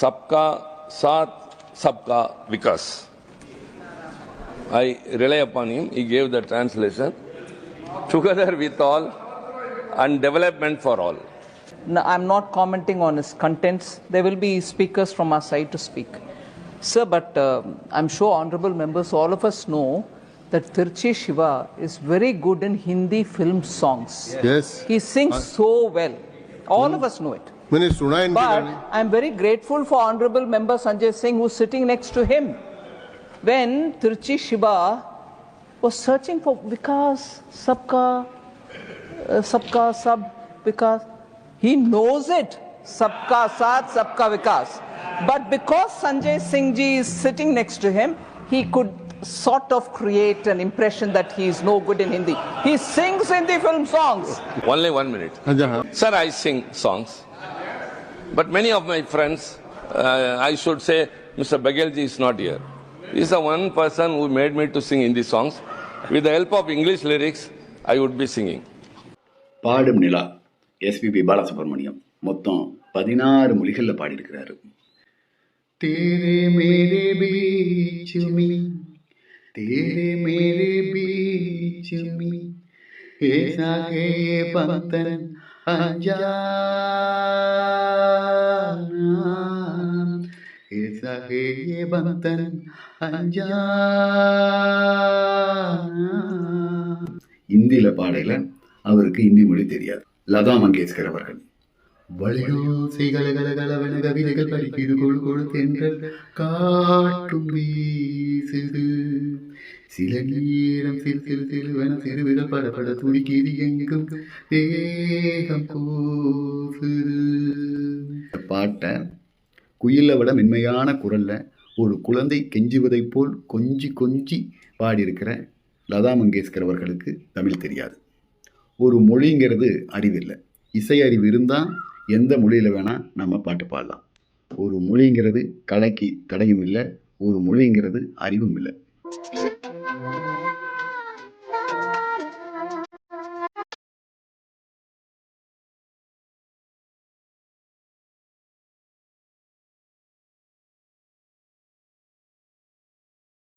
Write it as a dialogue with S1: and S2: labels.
S1: सबका साथ सबका विकास I rely upon him. He gave the translation. Together with all and development for all.
S2: No, I'm not commenting on his contents. There will be speakers from our side to speak. Sir, but uh, I'm sure honorable members, all of us know that Tirchi Shiva is very good in Hindi film songs.
S3: Yes.
S2: He sings so well. All of us know it.
S3: Minister,
S2: but
S3: I
S2: am very grateful for Honorable Member Sanjay Singh who's sitting next to him. When Tiruchi Shiba was searching for Vikas, Sabka, uh, Sabka, Sab, Vikas, he knows it, Sabka Saath, Sabka Vikas. But because Sanjay Singh ji is sitting next to him, he could sort of create an impression that he is no good in Hindi. He sings Hindi film songs.
S1: Only one minute. Sir, I sing songs. But many of my friends, uh, I should say, Mr. Bagelji is not here. He is the one person who made me to sing Hindi songs. With the help of English lyrics, I would be singing.
S4: பாடும் நிலா SPB Balasubramaniam மொத்தம் பதினாறு மொழிகளில் பாடியிருக்கிறாரு तेरे मेरे बीच में तेरे मेरे बीच में ഏസാകേ ഭക്തൻ ഏസാകേ ഭക്തൻ இந்தியில பாடையில அவருக்கு இந்தி மொழி தெரியாது லதா மங்கேஷ்கர் அவர்கள் வழியோசை கலகலகலவென கவிதைகள் படிக்குது கொழு கொழு தென்றல். காட்டும் வீசுது சில நேரம் சிறு சிறு சிறுவன சிறுவிரல் படபட துடிக்குது எங்கும். தேகம் கூசுது. பாட்டை குயிலை விட மென்மையான குரல்ல ஒரு குழந்தை கெஞ்சுவதைப் போல் கொஞ்சி கொஞ்சி பாடியிருக்கிற லதா மங்கேஷ்கர் அவர்களுக்கு தமிழ் தெரியாது. ஒரு மொழிங்கிறது அறிவில்லை. இசை அறிவு இருந்தால் எந்த மொழியில் வேணால் நம்ம பாட்டு பாடலாம். ஒரு மொழிங்கிறது கலைக்கு தடையும் இல்லை ஒரு மொழிங்கிறது அறிவும் இல்லை.